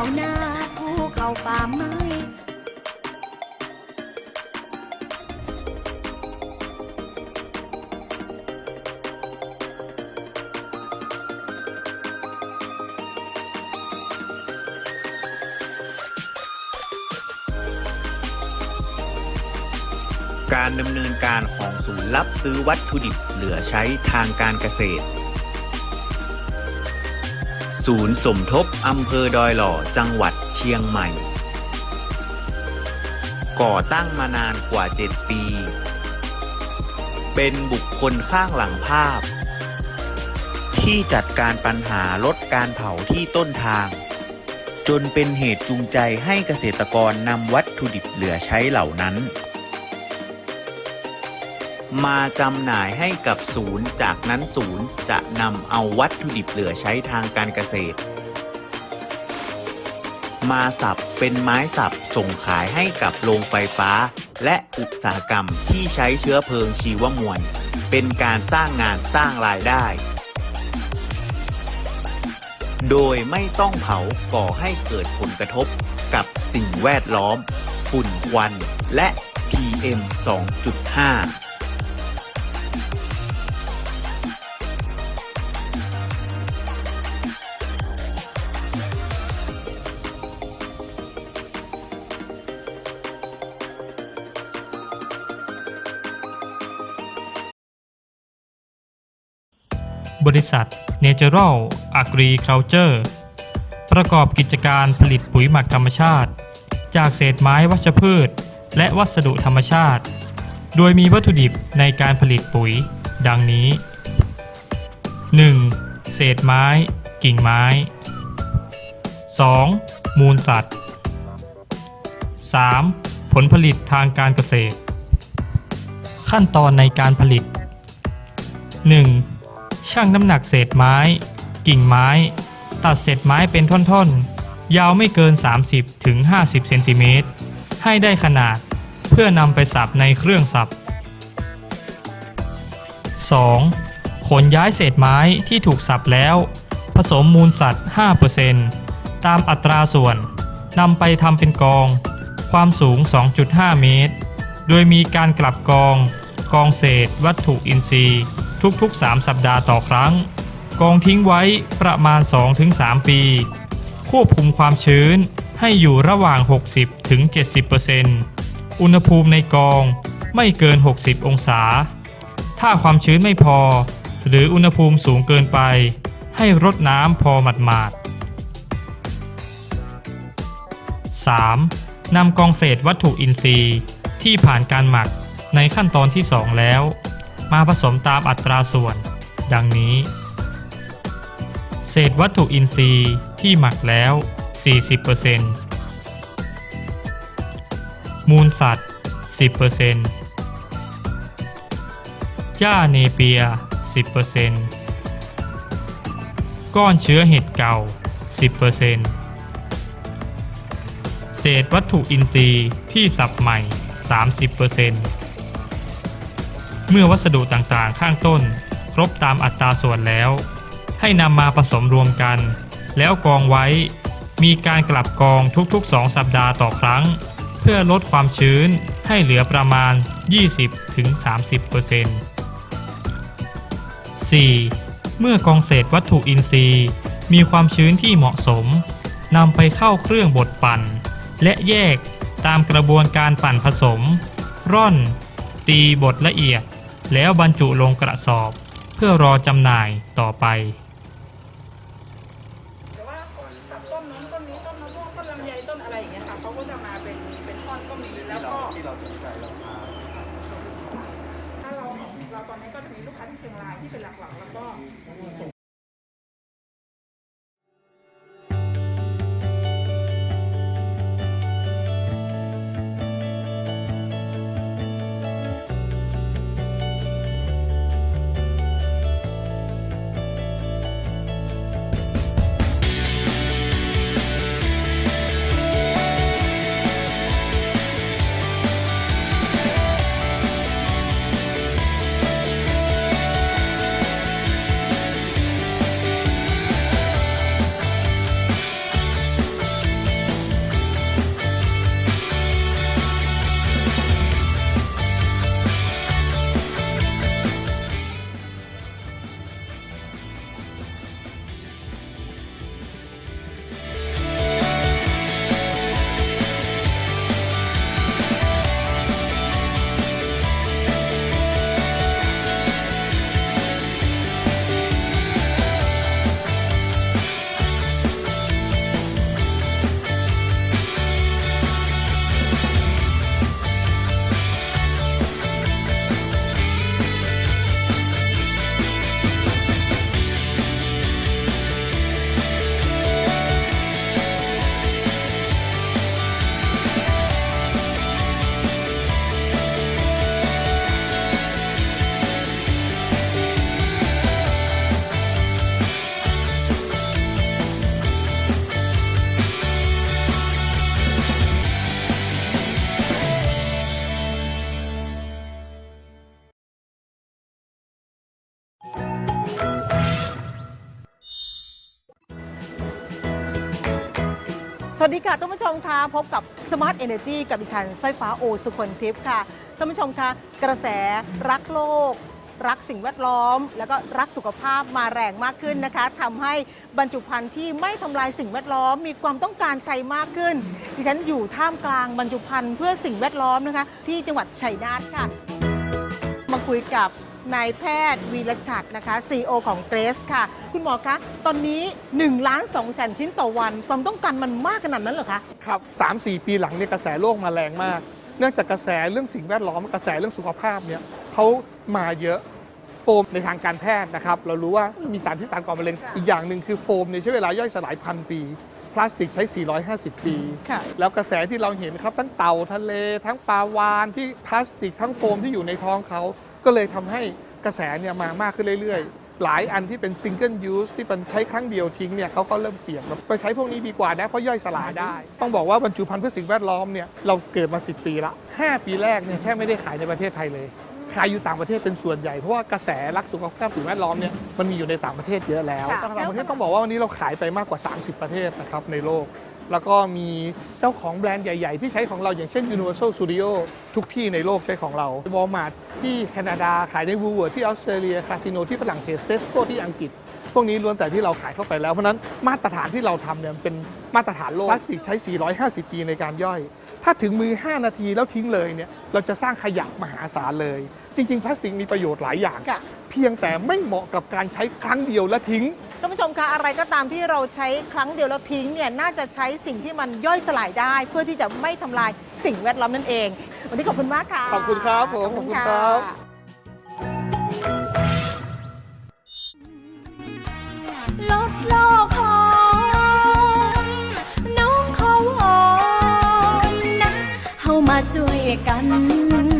เขาหน้าภูเขาป่าไม้การดำเนินการของศูนย์รับซื้อวัตถุดิบเหลือใช้ทางการเกษตร ศูนย์สมทบอำเภอดอยหล่อจังหวัดเชียงใหม่ ก่อตั้งมานานกว่า 7 ปี เป็นบุคคลข้างหลังภาพ ที่จัดการปัญหาลดการเผาที่ต้นทาง จนเป็นเหตุจูงใจให้เกษตรกรนำวัตถุดิบเหลือใช้เหล่านั้น มาจำหน่ายให้กับศูนย์ จากนั้นศูนย์จะนำเอาวัตถุดิบเหลือใช้ทางการเกษตร มาสับเป็นไม้สับส่งขายให้กับโรงไฟฟ้า และอุตสาหกรรมที่ใช้เชื้อเพลิงชีวมวล เป็นการสร้างงานสร้างรายได้ โดยไม่ต้องเผาก่อให้เกิดผลกระทบกับสิ่งแวดล้อม ฝุ่นควันและ PM 2.5 บริษัท Natural Agriculture ประกอบกิจการผลิตปุ๋ยหมักธรรมชาติ จากเศษไม้วัชพืช และวัสดุธรรมชาติ โดยมีวัตถุดิบในการผลิตปุ๋ย ดังนี้ 1. เศษไม้ กิ่งไม้ 2. มูลสัตว์ 3. ผลผลิตทางการเกษตร ขั้นตอนในการผลิต 1. ชั่งน้ำหนักเศษไม้ กิ่งไม้ ตัดเศษไม้เป็นท่อนๆ ยาวไม่เกิน30ถึง50เซนติเมตรให้ได้ขนาดเพื่อนำไปสับในเครื่องสับ 2. ขนย้ายเศษไม้ที่ถูกสับแล้ว ผสมมูลสัตว์ 5%ตามอัตราส่วนนำไปทำเป็นกอง ความสูง 2.5 เมตร โดยมีการกลับกอง กองเศษวัตถุอินทรีย์ ทุกๆ 3 สัปดาห์ต่อครั้ง กองทิ้งไว้ประมาณ 2-3 ปี ควบคุมความชื้นให้อยู่ระหว่าง 60-70%อุณหภูมิในกองไม่เกิน 60 องศา ถ้าความชื้นไม่พอ หรืออุณหภูมิสูงเกินไป ให้รดน้ำพอหมาดๆ 3. นำกองเศษวัตถุอินทรีย์ที่ผ่านการหมักในขั้นตอนที่ 2 แล้ว มาผสมตามอัตราส่วน ดังนี้ เศษวัตถุอินทรีย์ที่หมักแล้ว 40%มูลสัตว์ 10%หญ้าเนเปีย 10%ก้อนเชื้อเห็ดเก่า 10%เศษวัตถุอินทรีย์ที่สับใหม่ 30% เมื่อวัสดุต่างๆ ข้างต้น ครบตามอัตราส่วนแล้ว ให้นำมาผสมรวมกัน แล้วกองไว้ มีการกลับกองทุกๆ 2 สัปดาห์ต่อครั้ง เพื่อลดความชื้นให้เหลือประมาณ 20-30% 4. เมื่อกองเศษวัตถุอินทรีย์ มีความชื้นที่เหมาะสมนำไปเข้าเครื่องบดปั่น และแยกตามกระบวนการปั่นผสม ร่อน ตีบดละเอียด แล้วบรรจุลงกระสอบ เพื่อรอจำหน่ายต่อไป แต่ว่ากับต้นนู้นต้นนี้ต้นมะม่วงต้นลำไยต้นอะไรอย่างเงี้ยค่ะเขาก็จะมาเป็นเป็นท่อนก็มีแล้วก็ที่เราสนใจเราพาถ้าเราเราตอนนี้ก็จะมีลูกค้าที่เชียงรายที่เป็นหลักๆแล้วก็ สวัสดีค่ะท่านผู้ชมคะพบกับ Smart Energy กับดิฉันสายฟ้าโอสุคนทิพย์ค่ะท่านผู้ชมคะกระแสรักโลก รักสิ่งแวดล้อม แล้วก็รักสุขภาพมาแรงมากขึ้นนะคะทำให้บรรจุภัณฑ์ที่ไม่ทำลายสิ่งแวดล้อม มีความต้องการใช้มากขึ้น ดิฉันอยู่ท่ามกลางบรรจุภัณฑ์เพื่อสิ่งแวดล้อมนะคะ ที่จังหวัดชัยนาทค่ะ มาคุยกับ นายแพทย์วีรชัดนะคะ CEO ของเกรสค่ะ คุณหมอคะ ตอนนี้1ล้าน2แสนชิ้นต่อวัน ความต้องการมันมากขนาดนั้นเหรอคะ ครับสามสี่ปีหลังเนี่ยกระแสโลกมาแรงมาก เนื่องจากกระแสเรื่องสิ่งแวดล้อมกระแสเรื่องสุขภาพเนี่ยเขามาเยอะโฟมในทางการแพทย์นะครับ เรารู้ว่ามีสารพิษสารก่อมะเร็งอีกอย่างหนึ่งคือโฟมเนี่ยใช้เวลาย่อยสลายพันปี พลาสติกใช้ 450 ปีค่ะแล้วกระแสที่เราเห็นครับทั้งเต่าทะเล ทั้งปลาวานที่พลาสติกทั้งโฟมที่อยู่ในท้องเขา ก็เลยทำให้กระแสเนี่ยมามากขึ้นเรื่อยๆ หลายอันที่เป็นซิงเกิลยูสที่เป็นใช้ครั้งเดียวทิ้งเนี่ยเขาก็เริ่มเปลี่ยนไปใช้พวกนี้ดีกว่านะเพราะย่อยสลายได้ ต้องบอกว่าบรรจุภัณฑ์เพื่อสิ่งแวดล้อมเนี่ยเราเกิดมา 10 ปีละ 5 ปีแรกเนี่ยแทบไม่ได้ขายในประเทศไทยเลยขายอยู่ต่างประเทศเป็นส่วนใหญ่ เพราะว่ากระแสรักสุขภาพสิ่งแวดล้อมเนี่ยมันมีอยู่ในต่างประเทศเยอะแล้วค่ะต่างประเทศต้องบอกว่าวันนี้เราขายไปมากกว่า 30 ประเทศนะครับในโลก แล้วก็มีเจ้าของแบรนด์ใหญ่ ๆ ที่ใช้ของเราอย่างเช่น Universal Studio ทุกที่ในโลกใช้ของเรา Walmart ที่แคนาดาขายใน Woolworth ที่ออสเตรเลียคาสิโนที่ฝรั่งเศส Tesco ที่อังกฤษ พวกนี้ล้วนแต่ที่เราขายเข้าไปแล้ว เพราะนั้นมาตรฐานที่เราทำเนี่ยเป็นมาตรฐานโลกพลาสติกใช้ 450 ปีในการย่อย ถ้าถึงมือ 5 นาทีแล้วทิ้งเลยเนี่ยเราจะสร้างขยะมหาศาลเลย จริง ๆ พลาสติกมีประโยชน์หลายอย่าง ค่ะ เพียงแต่ไม่เหมาะกับการใช้ครั้งเดียวและทิ้ง ท่านผู้ชมคะอะไรก็ตามที่เราใช้ครั้งเดียวแล้วทิ้งเนี่ยน่าจะใช้สิ่งที่มันย่อยสลายได้ เพื่อที่จะไม่ทำลายสิ่งแวดล้อมนั่นเอง วันนี้ขอบคุณมากค่ะขอบคุณครับผมขอบคุณขอบคุณครับะ 的根